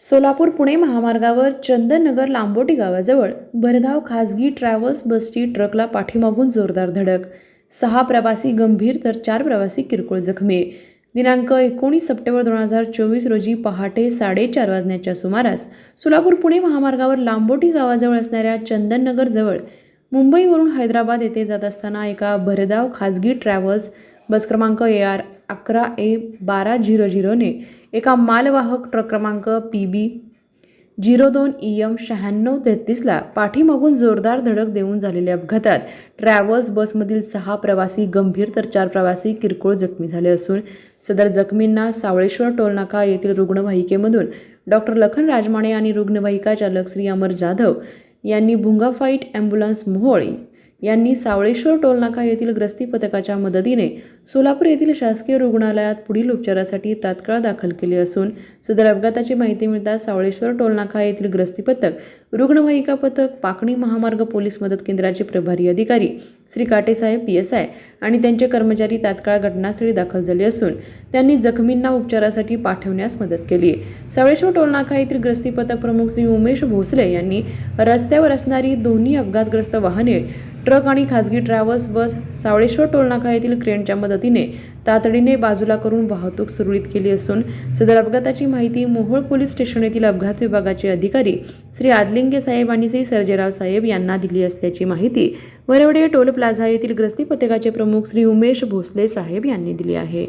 सोलापूर पुणे महामार्गावर चंदननगर लांबोटी गावाजवळ भरधाव खासगी ट्रॅव्हल्स बसची ट्रकला पाठीमागून जोरदार धडक. सहा प्रवासी गंभीर तर चार प्रवासी किरकोळ जखमी. दिनांक एकोणीस सप्टेंबर दोन हजार चोवीस रोजी पहाटे साडेचार वाजण्याच्या सुमारास सोलापूर पुणे महामार्गावर लांबोटी गावाजवळ असणाऱ्या चंदननगरजवळ मुंबईवरून हैदराबाद येथे जात असताना एका भरधाव खाजगी ट्रॅव्हल्स बस क्रमांक ए आर अकरा ए बारा झिरो झिरोने एका मालवाहक ट्रक क्रमांक पी बी झिरो दोन ई एम शहाण्णव तेहतीसला पाठीमागून जोरदार धडक देऊन झालेल्या अपघातात ट्रॅव्हल्स बसमधील सहा प्रवासी गंभीर तर चार प्रवासी किरकोळ जखमी झाले असून सदर जखमींना सावळेश्वर टोलनाका येथील रुग्णवाहिकेमधून डॉक्टर लखन राजमाणे आणि रुग्णवाहिका चालक श्री अमर जाधव यांनी भुंगाफाईट ॲम्ब्युलन्स मोहोळ यांनी सावळेश्वर टोलनाका येथील ग्रस्ती पथकाच्या मदतीने सोलापूर येथील शासकीय रुग्णालयात पुढील उपचारासाठी तात्काळ दाखल केले असून सदर अपघाताची माहिती मिळताच सावळेश्वर टोलनाका येथील ग्रस्ती पथक रुग्णवाहिका पथक पाकणी महामार्ग पोलीस मदत केंद्राचे प्रभारी अधिकारी श्री काटेसाहेब पी एस आय आणि त्यांचे कर्मचारी तात्काळ घटनास्थळी दाखल झाले असून त्यांनी जखमींना उपचारासाठी पाठवण्यास मदत केली. सावळेश्वर टोलनाका येथील ग्रस्ती पथक प्रमुख श्री उमेश भोसले यांनी रस्त्यावर असणारी दोन्ही अपघातग्रस्त वाहने ट्रक आणि खासगी ट्रॅव्हल्स बस सावळेश्वर टोलनाका येथील क्रेनच्या मदतीने तातडीने बाजूला करून वाहतूक सुरळीत केली असून सदर अपघाताची माहिती मोहोळ पोलीस स्टेशन येथील अपघात विभागाचे अधिकारी श्री आदलिंगे साहेब आणि श्री सर्जेराव साहेब यांना दिली असल्याची माहिती वरवडे टोल प्लाझा येथील ग्रस्ती पथकाचे प्रमुख श्री उमेश भोसले साहेब यांनी दिली आहे.